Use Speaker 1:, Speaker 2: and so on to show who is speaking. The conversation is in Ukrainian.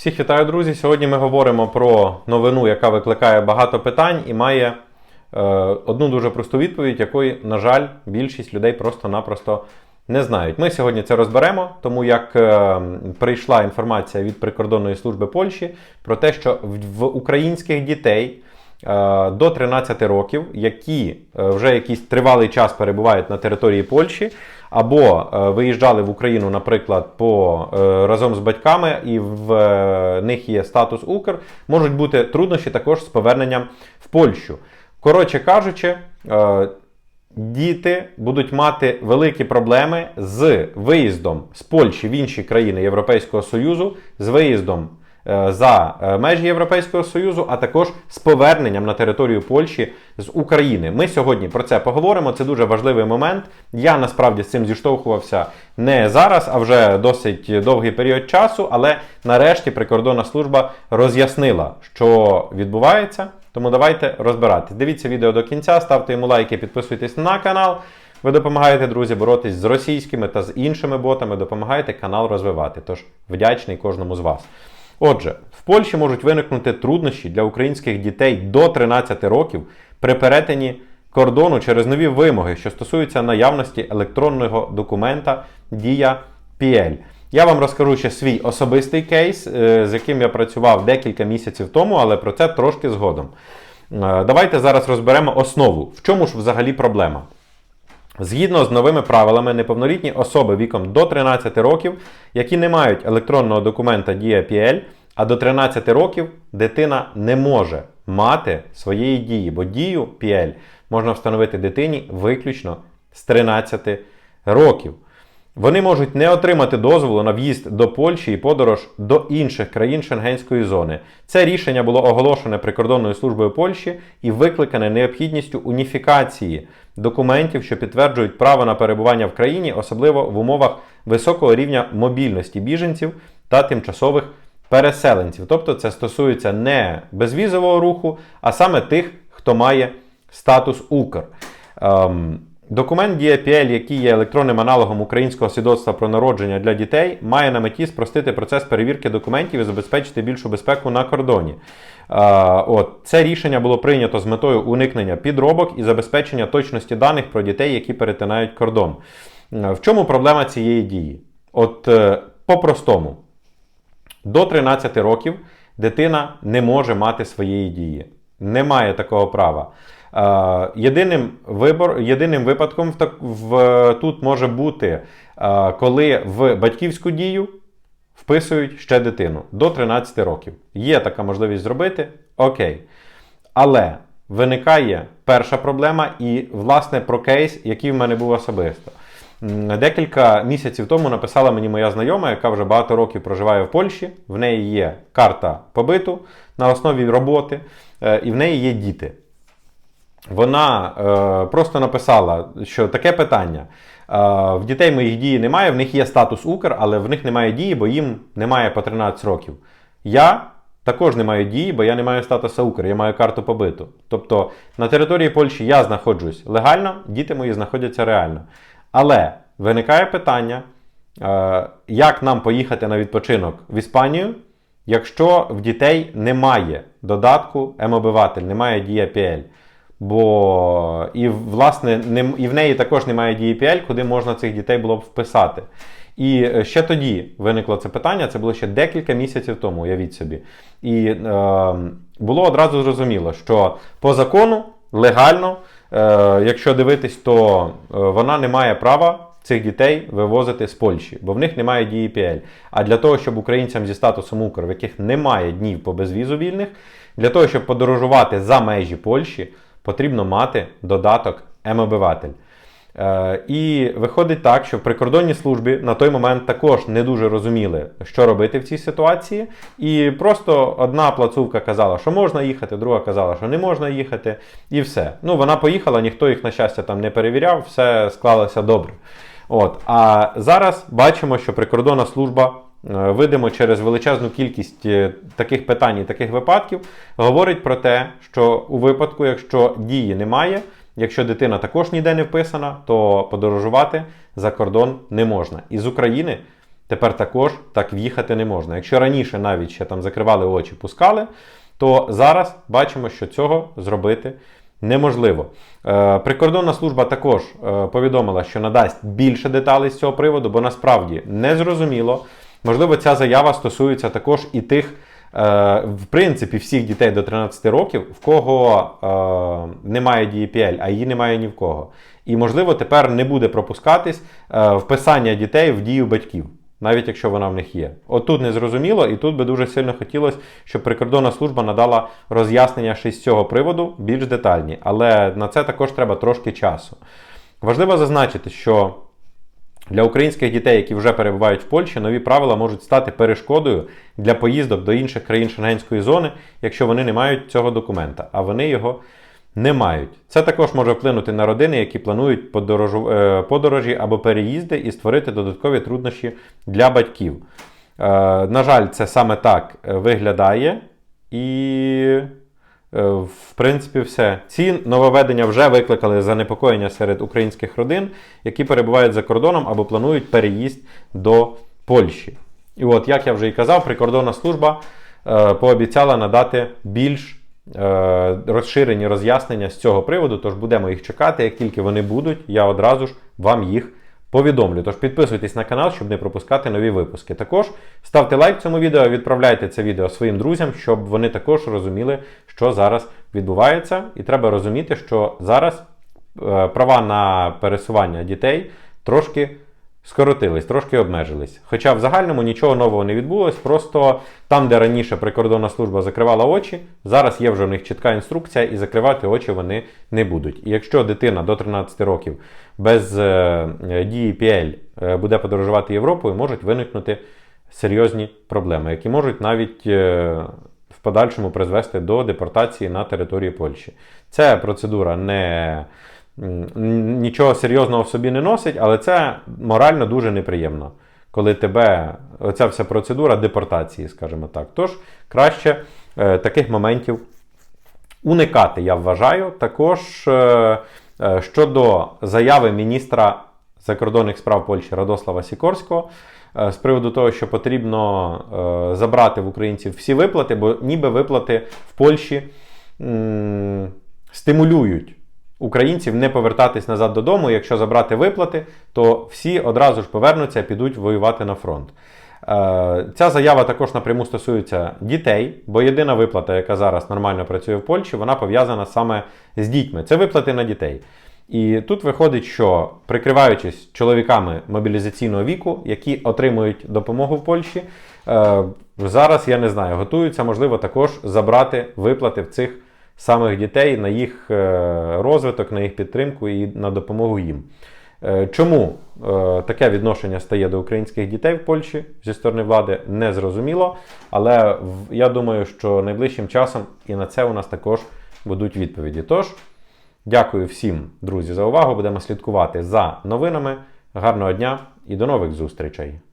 Speaker 1: Всіх вітаю, друзі! Сьогодні ми говоримо про новину, яка викликає багато питань і має е, одну дуже просту відповідь, якої, на жаль, більшість людей просто-напросто не знають. Ми сьогодні це розберемо, тому як е, прийшла інформація від прикордонної служби Польщі про те, що в, в українських дітей е, до 13 років, які е, вже якийсь тривалий час перебувають на території Польщі, або е, виїжджали в Україну, наприклад, по е, разом з батьками, і в е, них є статус Укр, можуть бути труднощі також з поверненням в Польщу. Коротше кажучи, діти будуть мати великі проблеми з виїздом з Польщі в інші країни Європейського Союзу, з виїздом за е, межі Європейського Союзу, а також з поверненням на територію Польщі з України. Ми сьогодні про це поговоримо. Це дуже важливий момент. Я насправді з цим зіштовхувався не зараз, а вже досить довгий період часу. Але нарешті прикордонна служба роз'яснила, що відбувається. Тому давайте розбиратись. Дивіться відео до кінця, ставте йому лайки, підписуйтесь на канал. Ви допомагаєте, друзі, боротись з російськими та з іншими ботами, допомагаєте канал розвивати. Тож вдячний кожному з вас. Отже, в Польщі можуть виникнути труднощі для українських дітей до 13 років при перетині кордону через нові вимоги, що стосуються наявності електронного документа Дія PL. Я вам розкажу ще свій особистий кейс, е, з яким я працював декілька місяців тому, але про це трошки згодом. Е, Давайте зараз розберемо основу. В чому ж взагалі проблема? Згідно з новими правилами, неповнолітні особи віком до 13 років, які не мають електронного документа Дія а до 13 років дитина не може мати своєї дії, бо дію PL можна встановити дитині виключно з 13 років. Вони можуть не отримати дозволу на в'їзд до Польщі і подорож до інших країн Шенгенської зони. Це рішення було оголошене прикордонною службою Польщі і викликане необхідністю уніфікації документів, що підтверджують право на перебування в країні, особливо в умовах високого рівня мобільності біженців та тимчасових переселенців. Тобто це стосується не безвізового руху, а саме тих, хто має статус Укр. Ем, Документ DPL, який є електронним аналогом українського свідоцтва про народження для дітей, має на меті спростити процес перевірки документів і забезпечити більшу безпеку на кордоні. От, Це рішення було прийнято з метою уникнення підробок і забезпечення точності даних про дітей, які перетинають кордон. В чому проблема цієї дії? От е, по-простому, до 13 років дитина не може мати своєї дії. Немає такого права. Єдиним вибор, єдиним випадком в, в, тут може бути, коли в батьківську дію вписують ще дитину до 13 років. Є така можливість зробити, окей. Але виникає перша проблема, і, власне, про кейс, який в мене був особисто. Декілька місяців тому написала мені моя знайома, яка вже багато років проживає в Польщі. В неї є карта побиту на основі роботи, е, і в неї є діти. Вона е, просто написала, що таке питання. Е, в дітей моїх дії немає, в них є статус Укр, але в них немає дії, бо їм немає по 13 років. Я також не маю дії, бо я не маю статусу Укр, я маю карту побиту. Тобто на території Польщі я знаходжусь легально, діти мої знаходяться реально. Але виникає питання, е, як нам поїхати на відпочинок в Іспанію, якщо в дітей немає додатку М-обиватель, немає дія PL. Бо і власне не, і в неї також немає DPL, куди можна цих дітей було б вписати. І е, ще тоді виникло це питання, це було ще декілька місяців тому, уявіть собі. І е, було одразу зрозуміло, що по закону легально, е, якщо дивитись, то е, вона не має права цих дітей вивозити з Польщі, бо в них немає DPL. А для того, щоб українцям зі статусом Укр, в яких немає днів по безвізу вільних, для того, щоб подорожувати за межі Польщі, потрібно мати додаток М-обиватель. Е, і виходить так, що в прикордонній службі на той момент також не дуже розуміли, що робити в цій ситуації. І просто одна плацувка казала, що можна їхати, друга казала, що не можна їхати, і все. Ну, вона поїхала, ніхто їх, на щастя, там не перевіряв, все склалося добре. От. А зараз бачимо, що прикордонна служба. Е, Видимо, через величезну кількість е, таких питань і таких випадків говорить про те, що у випадку, якщо дії немає, якщо дитина також ніде не вписана, то подорожувати за кордон не можна. Із України тепер також так в'їхати не можна. Якщо раніше навіть ще там закривали очі, пускали, то зараз бачимо, що цього зробити неможливо. Е, Прикордонна служба також е, повідомила, що надасть більше деталей з цього приводу, бо насправді не зрозуміло. Можливо, ця заява стосується також і тих, е, в принципі, всіх дітей до 13 років, в кого е, немає DPL, а її немає ні в кого. І, можливо, тепер не буде пропускатись е, вписання дітей в дію батьків. Навіть якщо вона в них є. Отут не зрозуміло, і тут би дуже сильно хотілося, щоб прикордонна служба надала роз'яснення ще з цього приводу більш детальні. Але на це також треба трошки часу. Важливо зазначити, що для українських дітей, які вже перебувають в Польщі, нові правила можуть стати перешкодою для поїздок до інших країн Шенгенської зони, якщо вони не мають цього документа, а вони його не мають. Це також може вплинути на родини, які планують е, подорожі або переїзди і створити додаткові труднощі для батьків. Е, На жаль, це саме так е, виглядає. І, в принципі, все. Ці нововведення вже викликали занепокоєння серед українських родин, які перебувають за кордоном або планують переїзд до Польщі. І от, як я вже і казав, прикордонна служба е, пообіцяла надати більш е, розширені роз'яснення з цього приводу, тож будемо їх чекати. Як тільки вони будуть, я одразу ж вам їх повідомлю. Тож підписуйтесь на канал, щоб не пропускати нові випуски. Також ставте лайк цьому відео, відправляйте це відео своїм друзям, щоб вони також розуміли, що зараз відбувається. І треба розуміти, що зараз е, права на пересування дітей трошки скоротились, трошки обмежились. Хоча в загальному нічого нового не відбулось, просто там, де раніше прикордонна служба закривала очі, зараз є вже в них чітка інструкція, і закривати очі вони не будуть. І якщо дитина до 13 років без е, дії PL е, буде подорожувати Європою, можуть виникнути серйозні проблеми, які можуть навіть е, в подальшому призвести до депортації на території Польщі. Це процедура не нічого серйозного в собі не носить, але це морально дуже неприємно, коли тебе оця вся процедура депортації, скажімо так. Тож краще е, таких моментів уникати, я вважаю. Також е, е, щодо заяви міністра закордонних справ Польщі Радослава Сікорського. е, З приводу того, що потрібно е, забрати в українців всі виплати, бо ніби виплати в Польщі м, стимулюють українців не повертатись назад додому. Якщо забрати виплати, то всі одразу ж повернуться і підуть воювати на фронт. Е, Ця заява також напряму стосується дітей, бо єдина виплата, яка зараз нормально працює в Польщі, вона пов'язана саме з дітьми. Це виплати на дітей. І тут виходить, що прикриваючись чоловіками мобілізаційного віку, які отримують допомогу в Польщі, е, зараз я не знаю, готуються, можливо, також забрати виплати в цих самих дітей на їх е, розвиток, на їх підтримку і на допомогу їм. Е, Чому е, таке відношення стає до українських дітей в Польщі зі сторони влади, не зрозуміло. Але я думаю, що найближчим часом і на це у нас також будуть відповіді. Тож, дякую всім, друзі, за увагу. Будемо слідкувати за новинами. Гарного дня і до нових зустрічей!